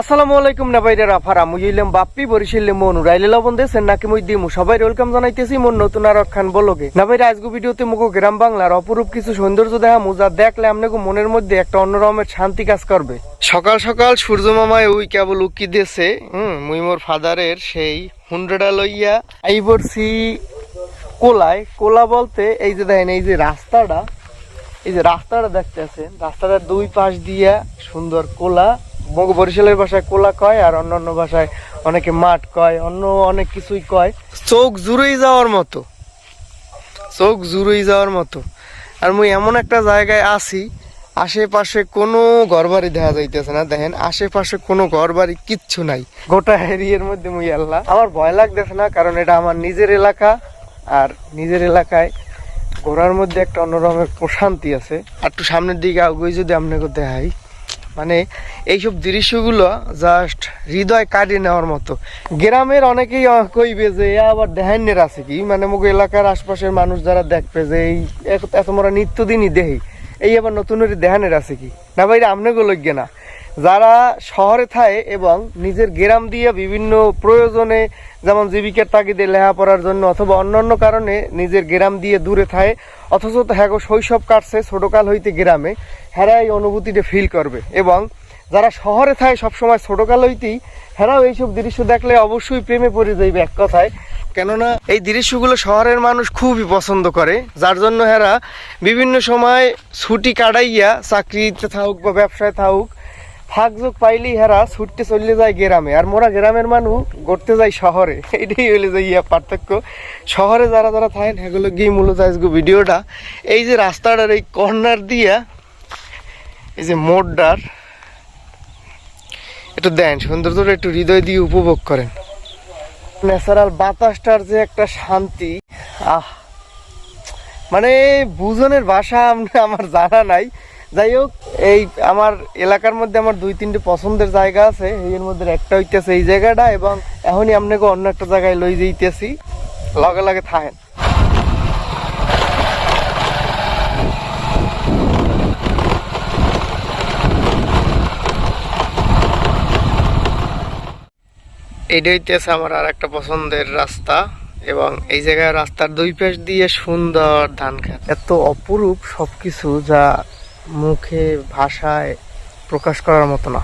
আসসালামু আলাইকুম না বাইরে রাফার আমি ইলাম বাপ্পি, বরিশালে মন উড়াইলে লবণ দেশেন নাকি মই দিমু? সবাই ওয়েলকাম জানাইতেছি মন নতুন আর খান বলগে। না বাইরে আজকে ভিডিওতে মুখো গ্রাম বাংলার অপরূপ কিছু সৌন্দর্য দেখা মুজা দেখলে আপনাকে মনের মধ্যে একটা অন্যরকমের শান্তি কাজ করবে। সকাল সকাল সূর্য মামায় ওই কেবল উকি দিয়েছে, হুম, মুই মোর ফাদারের সেই হুন্ড্রেডা লইয়া এই বলছি কোলায়, কোলা বলতে এই যে দেখেন, এই যে রাস্তাটা, এই যে রাস্তাটা দেখতে আছেন রাস্তাটার দুই পাশ দিয়া সুন্দর কোলা বরিশালের ভাষায় কোলা কয় আর অন্য অন্য ভাষায় অনেকে মাঠ কয় অন্য অনেক কিছুই কয়। চোখ জুড়েই যাওয়ার মতো। চোখ জুড়েই যাওয়ার মতো। আর মুই এমন একটা জায়গায় আছি আশেপাশে কোনো ঘরবাড়ি দেখা যাইতেছে না। দেখেন আশেপাশে কোনো ঘরবাড়ি কিচ্ছু নাই। গোটা এরিয়ার মধ্যে মুই আল্লাহ। আমার ভয় লাগতেছে না কারণ এটা আমার নিজের এলাকা। আর নিজের এলাকায় ঘোরার মধ্যে একটা অন্যরকমের প্রশান্তি আছে। আর একটু সামনের দিকে আগুই যদি আপনাকে দেখাই। মানে এইসব দৃশ্যগুলো জাস্ট হৃদয় কাটিয়ে নেওয়ার মতো। গ্রামের অনেকেই কইবে যে আবার দেহান্যের আছে কি? মানে মুখ এলাকার আশপাশের মানুষ যারা দেখবে যে, এই এত- মোরা নিত্যদিনই দেহি। এই আবার নতুন দেহানের আছে কি? না বাইরে আমনে গোলজ্ঞে না। যারা শহরে থাকে এবং নিজের গ্রাম দিয়ে বিভিন্ন প্রয়োজনে যেমন জীবিকার তাগিদে লেখাপড়ার জন্য অথবা অন্যান্য কারণে নিজের গ্রাম দিয়ে দূরে থাকে, অথচ তো হ্যাঁ গো, শৈশব কাটছে, ছোটকাল হইতে গ্রামে হেরা এই অনুভূতিটা ফিল করবে। এবং যারা শহরে থাকে, সবসময় ছোটকাল হইতেই হেরাও এইসব দৃশ্য দেখলে অবশ্যই প্রেমে পড়ে যাইবে এক কথায়। কেননা এই দৃশ্যগুলো শহরের মানুষ খুবই পছন্দ করে, যার জন্য হেরা বিভিন্ন সময় ছুটি কাটাইয়া চাকরিতে থাকুক বা ব্যবসায় থাকুক ফাঁক যোগ পাইলেই হেরা, ছুটতে চলে যায় গ্রামে। আর মোরা গ্রামের মানুষ ঘুরতে যায় শহরে। এটাই হলে যে ইয়া পার্থক্য। শহরে যারা যারা থাকেন, সেগুলো গিয়ে মূলত আজকে ভিডিওটা? এই যে রাস্তাটার এই কর্নার দিয়া, এই যে মোড়টার, একটু দেন, সৌন্দর্যটা একটু হৃদয় দিয়ে উপভোগ করেন। ন্যাচারাল বাতাসটার যে একটা শান্তি, আহ! মানে বুঝনের ভাষা আম- আমার জানা নাই। যাই হোক, এই আমার এলাকার মধ্যে আমার দুই তিনটে পছন্দের জায়গা আছে। এর মধ্যে একটা হইতেছে এই জায়গাটা এবং এখনই আপনাকে অন্য একটা জায়গায় লই যাইতেছি। লগে লগে থাকেন। এইটা হইতেছে আমার আর একটা পছন্দের রাস্তা এবং এই জায়গায় রাস্তার দুই পাশ দিয়ে সুন্দর ধান খেত এত অপরূপ সবকিছু যা মুখে ভাষায় প্রকাশ করার মতো না।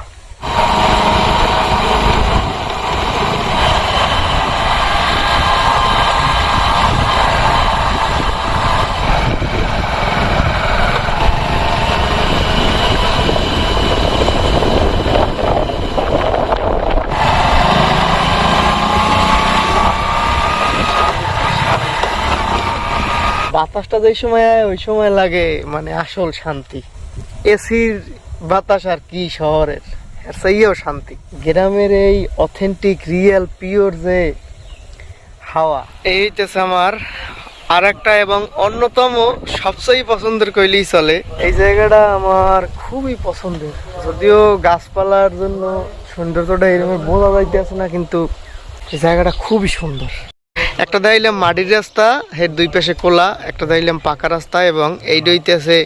বাতাসটা যে সময়, ওই সময় লাগে মানে আসল শান্তি। এসির বাতাস আর কি শহরের সেইও শান্তি। গ্রামের এই অথেন্টিক রিয়েল পিওর যে হাওয়া এই হইতেছে আমার আর একটা এবং অন্যতম সবচেয়ে পছন্দের কইলেই চলে। এই জায়গাটা আমার খুবই পছন্দের। যদিও গাছপালার জন্য সৌন্দর্যটা এরকম বোঝা যাইতেছে না, কিন্তু এই জায়গাটা খুবই সুন্দর। একটা দাইলাম মাটির রাস্তা এর দুই পাশে কোলা, একটা দাইলাম পাকা রাস্তা এবং এই দইতেছে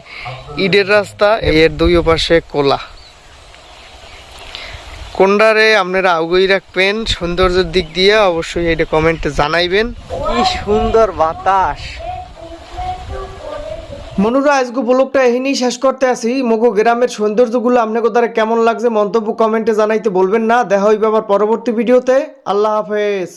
ইটের রাস্তা, এর দুই পাশে কোলা। কোনটারে আপনারা আগুই রাখবেন, সৌন্দর্যের দিক দিয়ে অবশ্যই এটা কমেন্টে জানাইবেন। কি সুন্দর বাতাস। মনুরা, আজকে ব্লগটা এখানেই শেষ করতে আসি। মগো গ্রামের সৌন্দর্যগুলো আপনাকে দ্বারা কেমন লাগছে মন্তব্য কমেন্টে জানাইতে বলবেন না। দেখা হইবে আবার পরবর্তী ভিডিওতে। আল্লাহ হাফেজ।